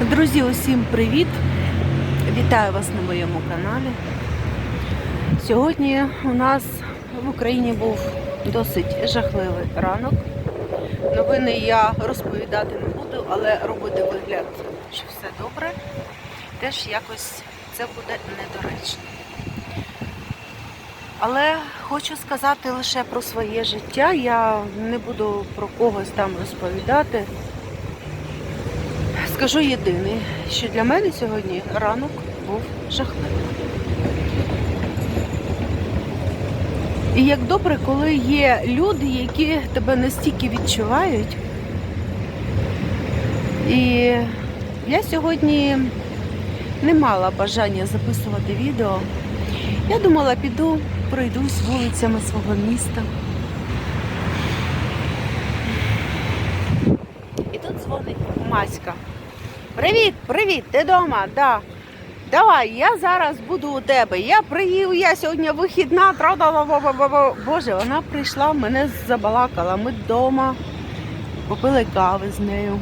Друзі, усім привіт! Вітаю вас на моєму каналі. Сьогодні у нас в Україні був досить жахливий ранок. Новини я розповідати не буду, але робити вигляд, що все добре, теж якось це буде недоречно. Але хочу сказати лише про своє життя. Я не буду про когось там розповідати. Скажу єдине, що для мене сьогодні ранок був жахливий. І як добре, коли є люди, які тебе настільки відчувають. І я сьогодні не мала бажання записувати відео. Я думала, піду, пройдусь вулицями свого міста. І тут дзвонить Маська. Привіт, привіт, ти вдома? Да. Давай, я зараз буду у тебе. Я приїв, я сьогодні вихідна. тра-да-да-да-да-да. Боже, вона прийшла, мене забалакала. Ми вдома попили кави з нею.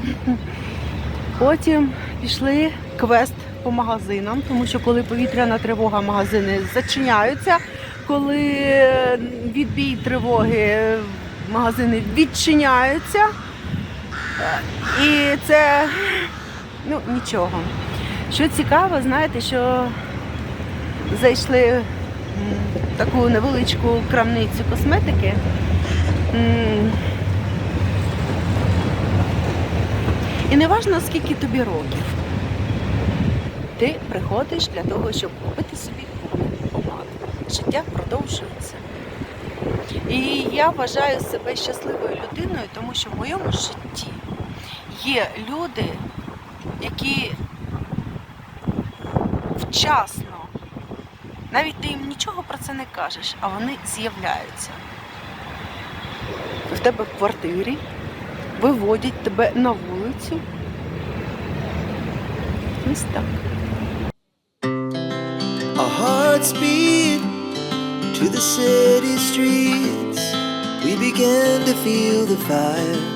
Потім пішли квест по магазинам, тому що коли повітряна тривога, магазини зачиняються. Коли відбій тривоги, магазини відчиняються. І це ну нічого. Що цікаво, знаєте, що зайшли в таку невеличку крамницю косметики. І не важливо, скільки тобі років. Ти приходиш для того, щоб купити собі помаду. Життя продовжується. І я вважаю себе щасливою людиною, тому що в моєму житті є люди, які вчасно, навіть ти їм нічого про це не кажеш, а вони з'являються в тебе в квартирі, виводять тебе на вулицю. Ось так. Our hearts beat to the city streets. We began to feel the fire.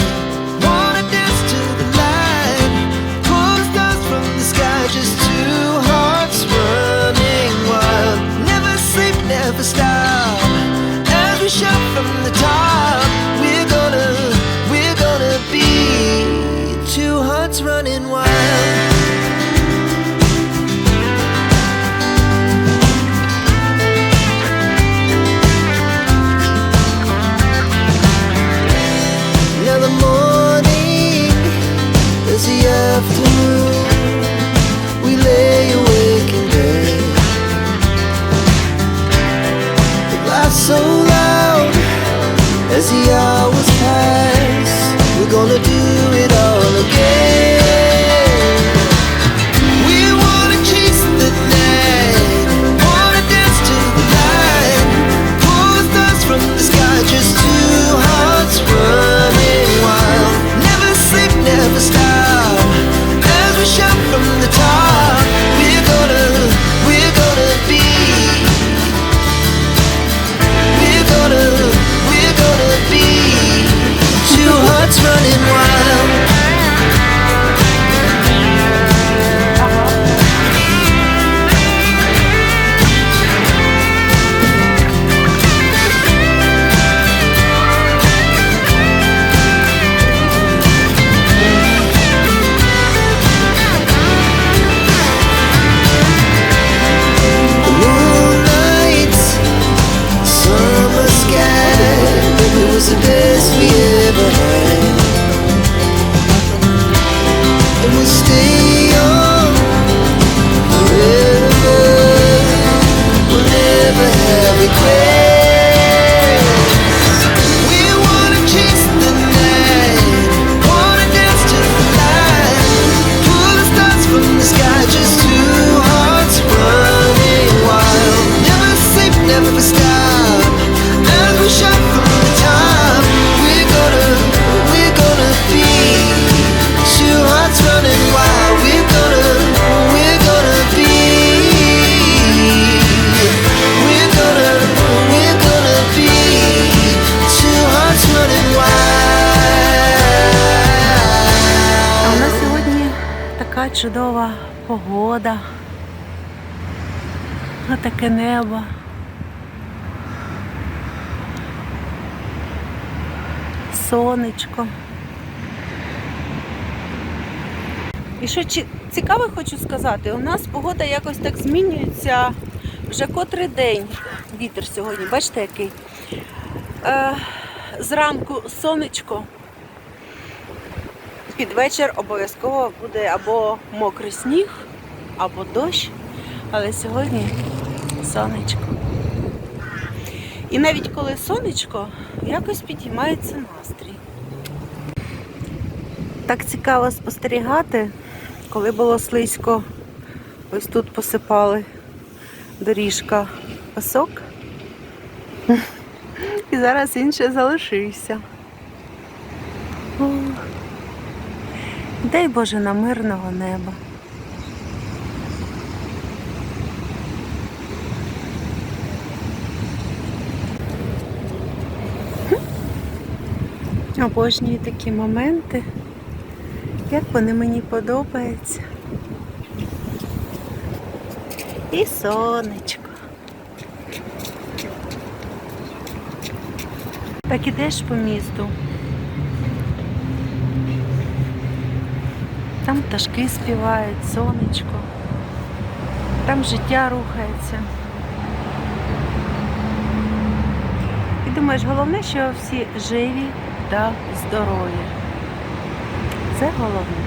погода. Отаке небо. Сонечко. І що цікаве хочу сказати, у нас погода якось так змінюється вже котрий день. Вітер сьогодні, бачите який? Е, зранку сонечко. Під вечір обов'язково буде або мокрий сніг, або дощ. Але сьогодні сонечко. І навіть коли сонечко, якось підіймається настрій. Так цікаво спостерігати, коли було слизько, ось тут посипали доріжка песок. І зараз інше залишився. Дай Боже на мирного неба. Обожнюю такі моменти. Як вони мені подобаються. І сонечко. Так ідеш по місту. Там пташки співають, сонечко. Там життя рухається. І думаєш, головне, що всі живі та здорові. Це головне.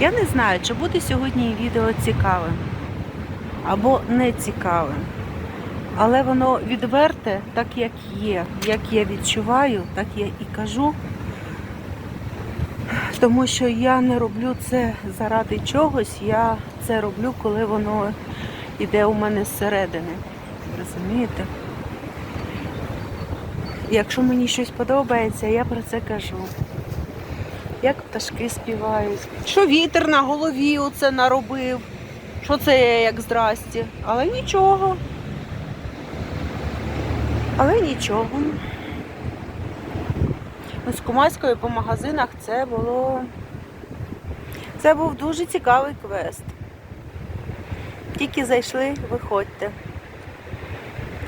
Я не знаю, чи буде сьогодні відео цікавим або не цікавим. Але воно відверте, так як є. Як я відчуваю, так я і кажу. Тому що я не роблю це заради чогось, я це роблю, коли воно йде у мене зсередини. Розумієте? Якщо мені щось подобається, я про це кажу. Як пташки співають. Що вітер на голові оце наробив. Що це як здрасті. Але нічого. Але нічого. З Кумаською по магазинах це було. Це був дуже цікавий квест. Тільки зайшли, виходьте.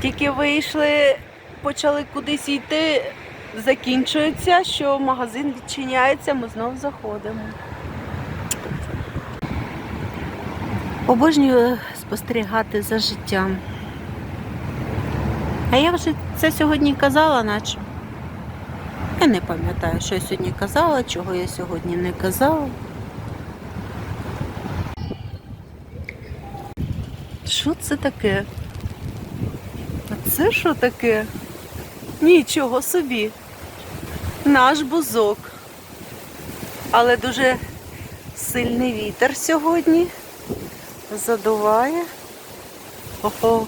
Тільки вийшли, почали кудись йти, закінчується, що магазин відчиняється, ми знов заходимо. Обожнюю спостерігати за життям. А я вже це сьогодні казала, наче. Я не пам'ятаю, що я сьогодні казала, чого я сьогодні не казала. Що це таке? А це що таке? Нічого собі. Наш бузок. Але дуже сильний вітер сьогодні. Задуває. Ого.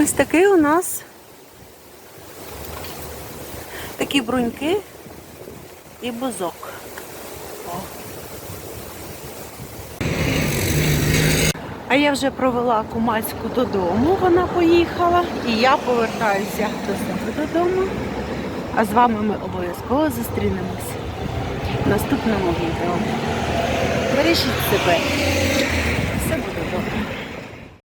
Ось такий у нас такі бруньки і бузок. А я вже провела кумацьку додому, вона поїхала, і я повертаюся до себе додому. А з вами ми обов'язково зустрінемось в наступному відео. Бережіть себе.